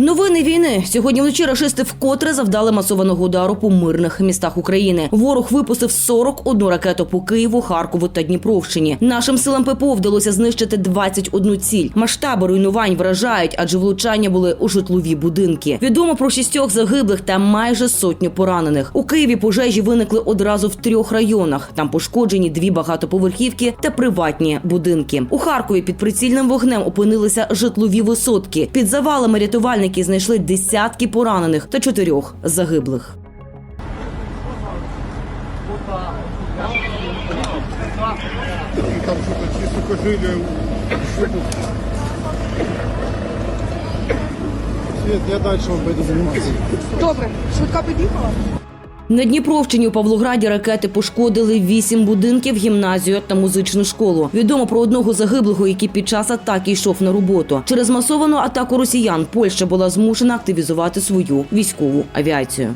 Новини війни сьогодні вночі рашисти вкотре завдали масованого удару по мирних містах України. Ворог випустив 41 ракету по Києву, Харкову та Дніпровщині. Нашим силам ППО вдалося знищити 21 ціль. Масштаби руйнувань вражають, адже влучання були у житлові будинки. Відомо про шістьох загиблих та майже сотню поранених. У Києві пожежі виникли одразу в трьох районах. Там пошкоджені дві багатоповерхівки та приватні будинки. У Харкові під прицільним вогнем опинилися житлові висотки. Під завалами рятувальники знайшли десятки поранених та чотирьох загиблих. Там. Я дальше вам пойду заниматься. Добре, швидка під'їхала? На Дніпровщині у Павлограді ракети пошкодили вісім будинків, гімназію та музичну школу. Відомо про одного загиблого, який під час атаки йшов на роботу. Через масовану атаку росіян Польща була змушена активізувати свою військову авіацію.